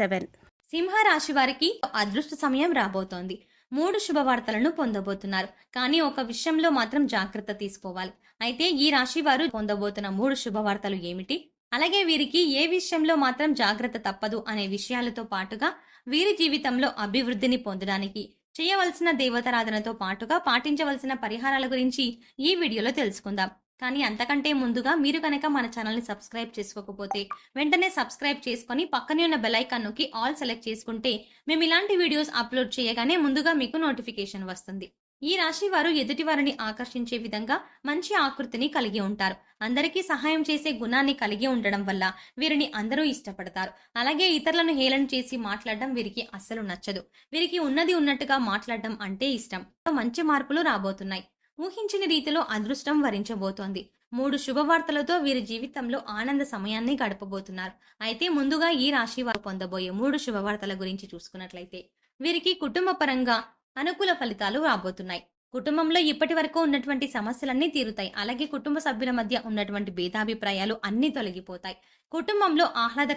Seven. సింహరాశి వారికి అదృష్ట సమయం రాబోతోంది. మూడు శుభవార్తలను పొందబోతున్నారు. కానీ ఒక విషయంలో మాత్రం జాగ్రత్త తీసుకోవాలి. అయితే ఈ రాశి వారు పొందబోతున్న మూడు శుభవార్తలు ఏమిటి? అలాగే వీరికి ఏ విషయంలో మాత్రం జాగ్రత్త తప్పదు అనే విషయాలతో పాటుగా వీరి జీవితంలో అభివృద్ధిని పొందడానికి చేయవలసిన దేవతారాధనతో పాటుగా పాటించవలసిన పరిహారాల గురించి ఈ వీడియోలో తెలుసుకుందాం. కానీ అంతకంటే ముందుగా మీరు కనుక మన ఛానల్ని సబ్స్క్రైబ్ చేసుకోకపోతే వెంటనే సబ్స్క్రైబ్ చేసుకొని పక్కనే ఉన్న బెల్ ఐకాన్ నొక్కి ఆల్ సెలెక్ట్ చేసుకుంటే మేము ఇలాంటి వీడియోస్ అప్లోడ్ చేయగానే ముందుగా మీకు నోటిఫికేషన్ వస్తుంది. ఈ రాశి వారు ఎదుటి వారిని ఆకర్షించే విధంగా మంచి ఆకృతిని కలిగి ఉంటారు. అందరికీ సహాయం చేసే గుణాన్ని కలిగి ఉండడం వల్ల వీరిని అందరూ ఇష్టపడతారు. అలాగే ఇతరులను హేళన చేసి మాట్లాడడం వీరికి అస్సలు నచ్చదు. వీరికి ఉన్నది ఉన్నట్టుగా మాట్లాడడం అంటే ఇష్టం. మంచి మార్పులు రాబోతున్నాయి. ఊహించిన రీతిలో అదృష్టం వరించబోతోంది. మూడు శుభవార్తలతో వీరి జీవితంలో ఆనంద సమయాన్ని గడపబోతున్నారు. అయితే ముందుగా ఈ రాశి వారు పొందబోయే మూడు శుభవార్తల గురించి చూసుకున్నట్లయితే వీరికి కుటుంబ పరంగా అనుకూల ఫలితాలు రాబోతున్నాయి. కుటుంబంలో ఇప్పటి వరకు ఉన్నటువంటి సమస్యలన్నీ తీరుతాయి. అలాగే కుటుంబ సభ్యుల మధ్య ఉన్నటువంటి భేదాభిప్రాయాలు అన్నీ తొలగిపోతాయి. కుటుంబంలో ఆహ్లాద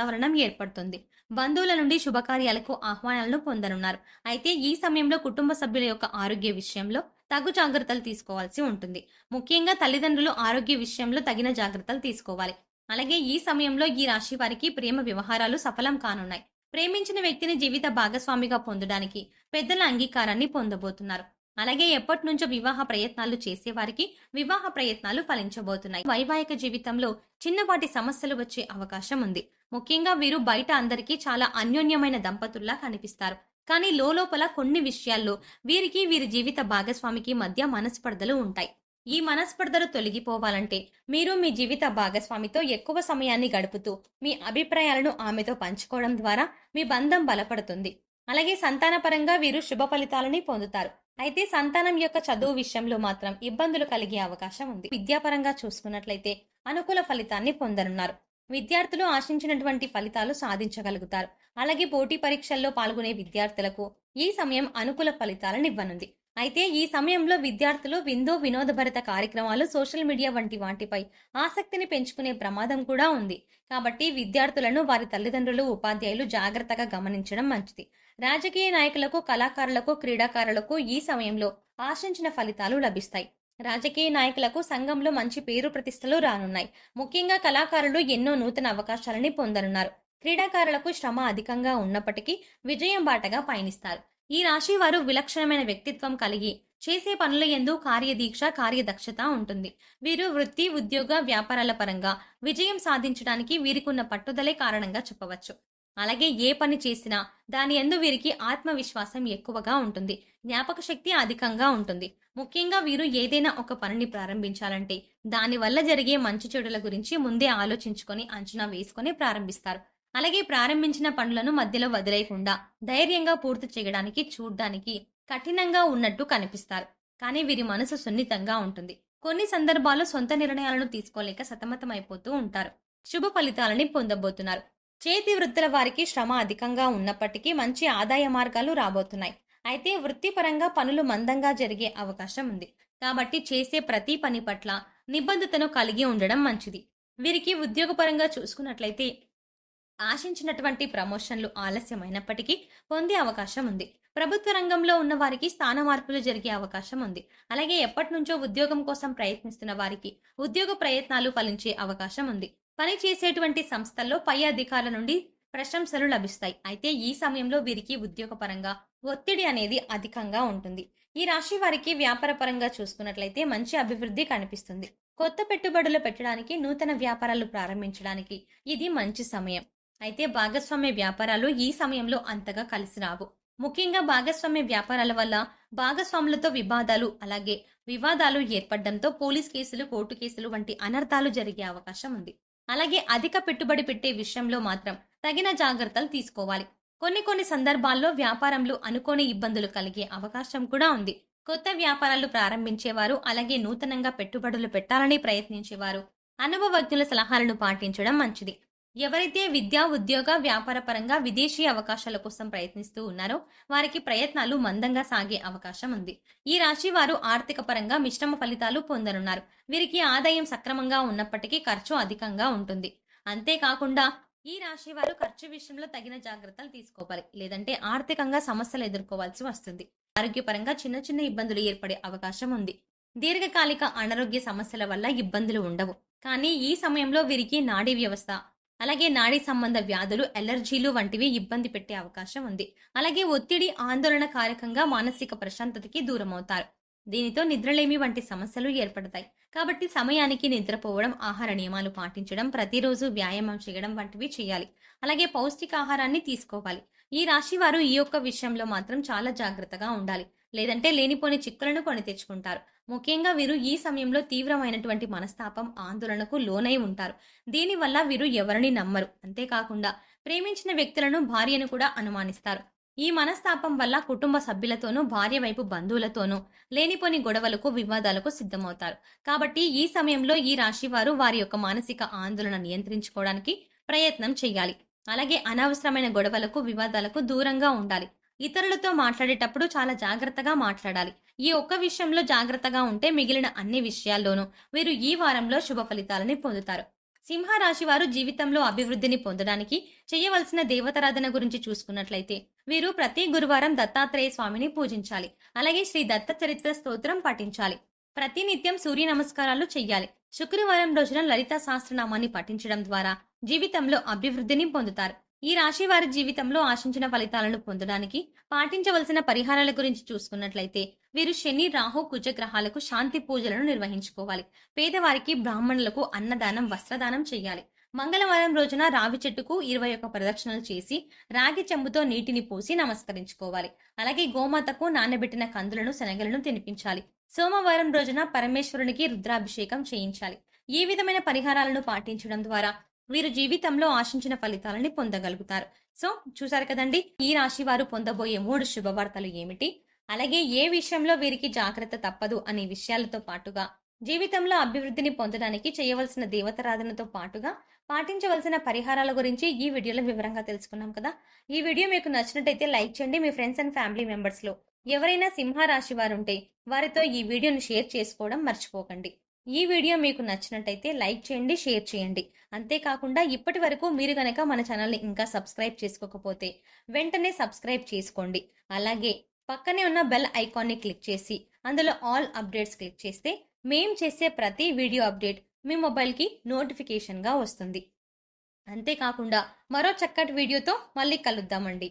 వాతావరణం ఏర్పడుతుంది. బంధువుల నుండి శుభకార్యాలకు ఆహ్వానాలను పొందనున్నారు. అయితే ఈ సమయంలో కుటుంబ సభ్యుల యొక్క ఆరోగ్య విషయంలో తగు జాగ్రత్తలు తీసుకోవాల్సి ఉంటుంది. ముఖ్యంగా తల్లిదండ్రులు ఆరోగ్య విషయంలో తగిన జాగ్రత్తలు తీసుకోవాలి. అలాగే ఈ సమయంలో ఈ రాశి వారికి ప్రేమ వ్యవహారాలు సఫలం కానున్నాయి. ప్రేమించిన వ్యక్తిని జీవిత భాగస్వామిగా పొందడానికి పెద్దల అంగీకారాన్ని పొందబోతున్నారు. అలాగే ఎప్పటి నుంచో వివాహ ప్రయత్నాలు చేసేవారికి వివాహ ప్రయత్నాలు ఫలించబోతున్నాయి. వైవాహిక జీవితంలో చిన్నపాటి సమస్యలు వచ్చే అవకాశం ఉంది. ముఖ్యంగా వీరు బయట అందరికీ చాలా అన్యోన్యమైన దంపతుల్లా కనిపిస్తారు. కానీ లోపల కొన్ని విషయాల్లో వీరికి వీరి జీవిత భాగస్వామికి మధ్య మనస్పర్ధలు ఉంటాయి. ఈ మనస్పర్ధలు తొలగిపోవాలంటే మీరు మీ జీవిత భాగస్వామితో ఎక్కువ సమయాన్ని గడుపుతూ మీ అభిప్రాయాలను ఆమెతో పంచుకోవడం ద్వారా మీ బంధం బలపడుతుంది. అలాగే సంతానపరంగా వీరు శుభ ఫలితాలని పొందుతారు. అయితే సంతానం యొక్క చదువు విషయంలో మాత్రం ఇబ్బందులు కలిగే అవకాశం ఉంది. విద్యాపరంగా చూసుకున్నట్లయితే అనుకూల ఫలితాన్ని పొందనున్నారు. విద్యార్థులు ఆశించినటువంటి ఫలితాలు సాధించగలుగుతారు. అలాగే పోటీ పరీక్షల్లో పాల్గొనే విద్యార్థులకు ఈ సమయం అనుకూల ఫలితాలను ఇవ్వనుంది. అయితే ఈ సమయంలో విద్యార్థులు విందో వినోదభరిత కార్యక్రమాలు సోషల్ మీడియా వంటి వాటిపై ఆసక్తిని పెంచుకునే ప్రమాదం కూడా ఉంది. కాబట్టి విద్యార్థులను వారి తల్లిదండ్రులు ఉపాధ్యాయులు జాగ్రత్తగా గమనించడం మంచిది. రాజకీయ నాయకులకు కళాకారులకు క్రీడాకారులకు ఈ సమయంలో ఆశించిన ఫలితాలు లభిస్తాయి. రాజకీయ నాయకులకు సంఘంలో మంచి పేరు ప్రతిష్టలు రానున్నాయి. ముఖ్యంగా కళాకారులు ఎన్నో నూతన అవకాశాలని పొందనున్నారు. క్రీడాకారులకు శ్రమ అధికంగా ఉన్నప్పటికీ విజయం బాటగా పయనిస్తారు. ఈ రాశి వారు విలక్షణమైన వ్యక్తిత్వం కలిగి చేసే పనుల ఎందు కార్యదీక్ష కార్యదక్షత ఉంటుంది. వీరు వృత్తి ఉద్యోగ వ్యాపారాల పరంగా విజయం సాధించడానికి వీరికున్న పట్టుదలే కారణంగా చెప్పవచ్చు. అలాగే ఏ పని చేసినా దాని ఎందు వీరికి ఆత్మవిశ్వాసం ఎక్కువగా ఉంటుంది జ్ఞాపక శక్తి అధికంగా ఉంటుంది. ముఖ్యంగా వీరు ఏదైనా ఒక పనిని ప్రారంభించాలంటే దానివల్ల జరిగే మంచి చెడుల గురించి ముందే ఆలోచించుకొని అంచనా వేసుకొని ప్రారంభిస్తారు. అలాగే ప్రారంభించిన పనులను మధ్యలో వదిలేయకుండా ధైర్యంగా పూర్తి చేయడానికి చూడ్డానికి కఠినంగా ఉన్నట్టు కనిపిస్తారు. కానీ వీరి మనసు సున్నితంగా ఉంటుంది. కొన్ని సందర్భాల్లో సొంత నిర్ణయాలను తీసుకోలేక సతమతమైపోతూ ఉంటారు. శుభ ఫలితాలని పొందబోతున్నారు. చేతి వృత్తుల వారికి శ్రమ అధికంగా ఉన్నప్పటికీ మంచి ఆదాయ మార్గాలు రాబోతున్నాయి. అయితే వృత్తిపరంగా పనులు మందంగా జరిగే అవకాశం ఉంది. కాబట్టి చేసే ప్రతి పని పట్ల నిబద్ధతను కలిగి ఉండడం మంచిది. వీరికి ఉద్యోగపరంగా చూసుకున్నట్లయితే ఆశించినటువంటి ప్రమోషన్లు ఆలస్యమైనప్పటికీ పొందే అవకాశం ఉంది. ప్రభుత్వ రంగంలో ఉన్న వారికి స్థాన మార్పులు జరిగే అవకాశం ఉంది. అలాగే ఎప్పటి నుంచో ఉద్యోగం కోసం ప్రయత్నిస్తున్న వారికి ఉద్యోగ ప్రయత్నాలు ఫలించే అవకాశం ఉంది. పని చేసేటువంటి సంస్థల్లో పై అధికారుల నుండి ప్రశంసలు లభిస్తాయి. అయితే ఈ సమయంలో వీరికి ఉద్యోగపరంగా ఒత్తిడి అనేది అధికంగా ఉంటుంది. ఈ రాశి వారికి వ్యాపార పరంగా చూసుకున్నట్లయితే మంచి అభివృద్ధి కనిపిస్తుంది. కొత్త పెట్టుబడులు పెట్టడానికి నూతన వ్యాపారాలు ప్రారంభించడానికి ఇది మంచి సమయం. అయితే భాగస్వామ్య వ్యాపారాలు ఈ సమయంలో అంతగా కలిసి రావు. ముఖ్యంగా భాగస్వామ్య వ్యాపారాల వల్ల భాగస్వాములతో వివాదాలు అలాగే వివాదాలు ఏర్పడడంతో పోలీస్ కేసులు కోర్టు కేసులు వంటి అనర్థాలు జరిగే అవకాశం ఉంది. అలాగే అధిక పెట్టుబడి పెట్టే విషయంలో మాత్రం తగిన జాగ్రత్తలు తీసుకోవాలి. కొన్ని కొన్ని సందర్భాల్లో వ్యాపారంలో అనుకోని ఇబ్బందులు కలిగే అవకాశం కూడా ఉంది. కొత్త వ్యాపారాలు ప్రారంభించేవారు అలాగే నూతనంగా పెట్టుబడులు పెట్టాలని ప్రయత్నించేవారు. అనుభవజ్ఞుల సలహాలను పాటించడం మంచిది. ఎవరైతే విద్యా ఉద్యోగ వ్యాపార పరంగా విదేశీ అవకాశాల కోసం ప్రయత్నిస్తూ ఉన్నారో వారికి ప్రయత్నాలు మందంగా సాగే అవకాశం ఉంది. ఈ రాశి వారు ఆర్థిక పరంగా మిశ్రమ ఫలితాలు పొందనున్నారు. వీరికి ఆదాయం సక్రమంగా ఉన్నప్పటికీ ఖర్చు అధికంగా ఉంటుంది. అంతేకాకుండా ఈ రాశి వారు ఖర్చు విషయంలో తగిన జాగ్రత్తలు తీసుకోవాలి. లేదంటే ఆర్థికంగా సమస్యలు ఎదుర్కోవాల్సి వస్తుంది. ఆరోగ్యపరంగా చిన్న చిన్న ఇబ్బందులు ఏర్పడే అవకాశం ఉంది. దీర్ఘకాలిక అనారోగ్య సమస్యల వల్ల ఇబ్బందులు ఉండవు. కానీ ఈ సమయంలో వీరికి నాడీ వ్యవస్థ అలాగే నాడీ సంబంధ వ్యాధులు ఎలర్జీలు వంటివి ఇబ్బంది పెట్టే అవకాశం ఉంది. అలాగే ఒత్తిడి ఆందోళన కారకంగా మానసిక ప్రశాంతతకి దూరమవుతారు. దీనితో నిద్రలేమి వంటి సమస్యలు ఏర్పడతాయి. కాబట్టి సమయానికి నిద్రపోవడం ఆహార నియమాలు పాటించడం ప్రతిరోజు వ్యాయామం చేయడం వంటివి చేయాలి. అలాగే పౌష్టికాహారాన్ని తీసుకోవాలి. ఈ రాశి వారు ఈ యొక్క విషయంలో మాత్రం చాలా జాగ్రత్తగా ఉండాలి. లేదంటే లేనిపోని చిక్కులను కొని తెచ్చుకుంటారు. ముఖ్యంగా వీరు ఈ సమయంలో తీవ్రమైనటువంటి మనస్తాపం ఆందోళనకు లోనై ఉంటారు. దీనివల్ల వీరు ఎవరిని నమ్మరు. అంతేకాకుండా ప్రేమించిన వ్యక్తులను భార్యను కూడా అనుమానిస్తారు. ఈ మనస్తాపం వల్ల కుటుంబ సభ్యులతోనూ భార్య వైపు బంధువులతోనూ లేనిపోని గొడవలకు వివాదాలకు సిద్ధమవుతారు. కాబట్టి ఈ సమయంలో ఈ రాశి వారు వారి యొక్క మానసిక ఆందోళన నియంత్రించుకోవడానికి ప్రయత్నం చేయాలి. అలాగే అనవసరమైన గొడవలకు వివాదాలకు దూరంగా ఉండాలి. ఇతరులతో మాట్లాడేటప్పుడు చాలా జాగ్రత్తగా మాట్లాడాలి. ఈ ఒక్క విషయంలో జాగ్రత్తగా ఉంటే మిగిలిన అన్ని విషయాల్లోనూ వీరు ఈ వారంలో శుభ ఫలితాలని పొందుతారు. సింహరాశి వారు జీవితంలో అభివృద్ధిని పొందడానికి చేయవలసిన దేవతారాధన గురించి చూసుకున్నట్లయితే వీరు ప్రతి గురువారం దత్తాత్రేయ స్వామిని పూజించాలి. అలాగే శ్రీ దత్త చరిత్ర స్తోత్రం పఠించాలి. ప్రతినిత్యం సూర్య నమస్కారాలు చెయ్యాలి. శుక్రవారం రోజున లలిత సహస్రనామాన్ని పఠించడం ద్వారా జీవితంలో అభివృద్ధిని పొందుతారు. ఈ రాశి వారి జీవితంలో ఆశించిన ఫలితాలను పొందడానికి పాటించవలసిన పరిహారాల గురించి చూసుకున్నట్లయితే వీరు శని రాహు కుజగ్రహాలకు శాంతి పూజలను నిర్వహించుకోవాలి. పేదవారికి బ్రాహ్మణులకు అన్నదానం వస్త్రదానం చేయాలి. మంగళవారం రోజున రావి చెట్టుకు ఇరవై ఒక్క ప్రదక్షిణలు చేసి రాగి చెంబుతో నీటిని పోసి నమస్కరించుకోవాలి. అలాగే గోమాతకు నానబెట్టిన కందులను శనగలను తినిపించాలి. సోమవారం రోజున పరమేశ్వరునికి రుద్రాభిషేకం చేయించాలి. ఈ విధమైన పరిహారాలను పాటించడం ద్వారా వీరు జీవితంలో ఆశించిన ఫలితాలని పొందగలుగుతారు. సో చూసారు కదండి? ఈ రాశి వారు పొందబోయే మూడు శుభవార్తలు ఏమిటి? అలాగే ఏ విషయంలో వీరికి జాగ్రత్త తప్పదు అనే విషయాలతో పాటుగా జీవితంలో అభివృద్ధిని పొందడానికి చేయవలసిన దేవతారాధనతో పాటుగా పాటించవలసిన పరిహారాల గురించి ఈ వీడియోలో వివరంగా తెలుసుకున్నాం కదా. ఈ వీడియో మీకు నచ్చినట్టయితే లైక్ చేయండి. మీ ఫ్రెండ్స్ అండ్ ఫ్యామిలీ మెంబర్స్లో ఎవరైనా సింహరాశి వారు ఉంటే వారితో ఈ వీడియోను షేర్ చేసుకోవడం మర్చిపోకండి. ఈ వీడియో మీకు నచ్చినట్టయితే లైక్ చేయండి షేర్ చేయండి. అంతేకాకుండా ఇప్పటి వరకు మీరు గనక మన ఛానల్ని ఇంకా సబ్స్క్రైబ్ చేసుకోకపోతే వెంటనే సబ్స్క్రైబ్ చేసుకోండి. అలాగే పక్కనే ఉన్న బెల్ ఐకాన్ని క్లిక్ చేసి అందులో ఆల్ అప్డేట్స్ క్లిక్ చేస్తే మేం చేసే ప్రతి వీడియో అప్డేట్ మీ మొబైల్కి నోటిఫికేషన్గా వస్తుంది. అంతేకాకుండా మరో చక్కటి వీడియోతో మళ్ళీ కలుద్దామండి.